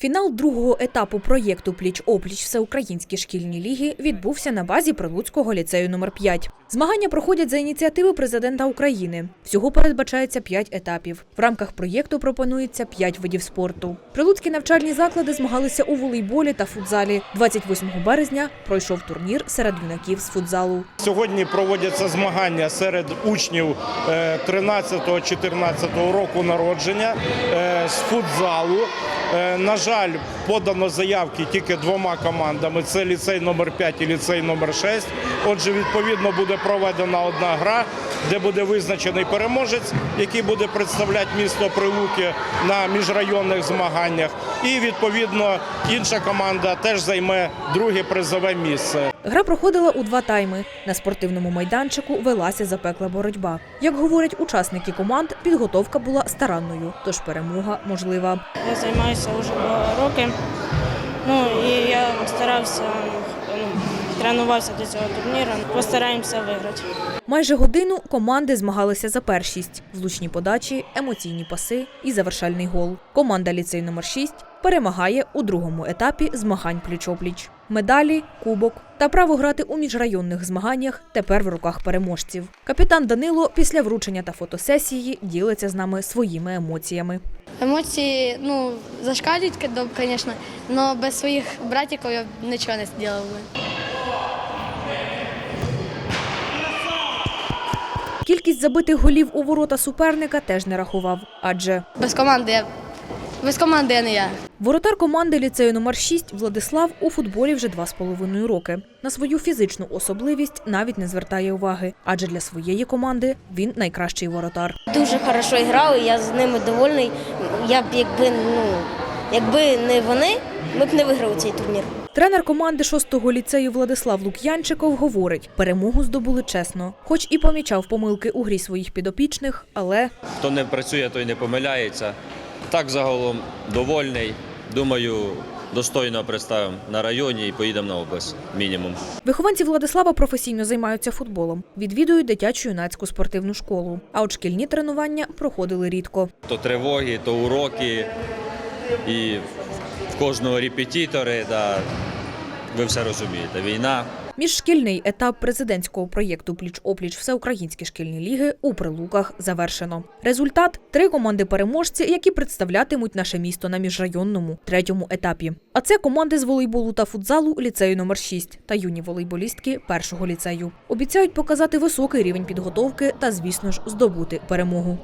Фінал другого етапу проєкту Пліч-опліч Всеукраїнські шкільні ліги відбувся на базі Прилуцького ліцею номер 5 Змагання проходять за ініціативи президента України. Всього передбачається 5 етапів. В рамках проєкту пропонується 5 видів спорту. Прилуцькі навчальні заклади змагалися у волейболі та футзалі. 28 березня пройшов турнір серед юнаків з футзалу. Сьогодні проводяться змагання серед учнів 13-14 року народження е, з футзалу. Е, На жаль, подано заявки тільки двома командами: це ліцей номер 5 і ліцей номер 6. Отже, відповідно буде проведена одна гра, де буде визначений переможець, який буде представляти місто Прилуки на міжрайонних змаганнях. І відповідно інша команда теж займе друге призове місце. Гра проходила у два тайми. На спортивному майданчику велася запекла боротьба. Як говорять учасники команд, підготовка була старанною, тож перемога можлива. Я займаюся вже два роки. Ну і я старався, ну, тренувався до цього турніру. Постараємося виграти. Майже годину команди змагалися за першість: влучні подачі, емоційні паси і завершальний гол. Команда ліцей номер 6 перемагає у другому етапі змагань пліч-опліч. Медалі, кубок та право грати у міжрайонних змаганнях тепер в руках переможців. Капітан Данило після вручення та фотосесії ділиться з нами своїми емоціями. Емоції, ну, зашкалюють, звісно, але без своїх братиків я б нічого не зробила би. Кількість забитих голів у ворота суперника теж не рахував, адже Без команди я без команди я не я. Воротар команди ліцею номер 6 Владислав у футболі вже два з половиною роки. На свою фізичну особливість навіть не звертає уваги, адже для своєї команди він найкращий воротар. дуже хорошо грали, я з ними довольний. Я б якби ну якби не вони, ми б не виграли цей турнір. Тренер команди 6-го ліцею Владислав Лук'янчиков говорить, перемогу здобули чесно, хоч і помічав помилки у грі своїх підопічних, але Хто не працює, той не помиляється. Так загалом довольний. Думаю, достойно представимо на районі і поїдемо на область. Мінімум. вихованці Владислава професійно займаються футболом, відвідують дитячу юнацьку спортивну школу. А от шкільні тренування проходили рідко. То тривоги, то уроки і в кожного репетитори. Да, ви все розумієте. Війна. Міжшкільний етап президентського проєкту Пліч-опліч Всеукраїнські шкільні ліги у Прилуках завершено. Результат три команди переможці, які представлятимуть наше місто на міжрайонному третьому етапі. А це команди з волейболу та футзалу ліцею номер 6 та юні волейболістки першого ліцею. Обіцяють показати високий рівень підготовки та, звісно ж, здобути перемогу.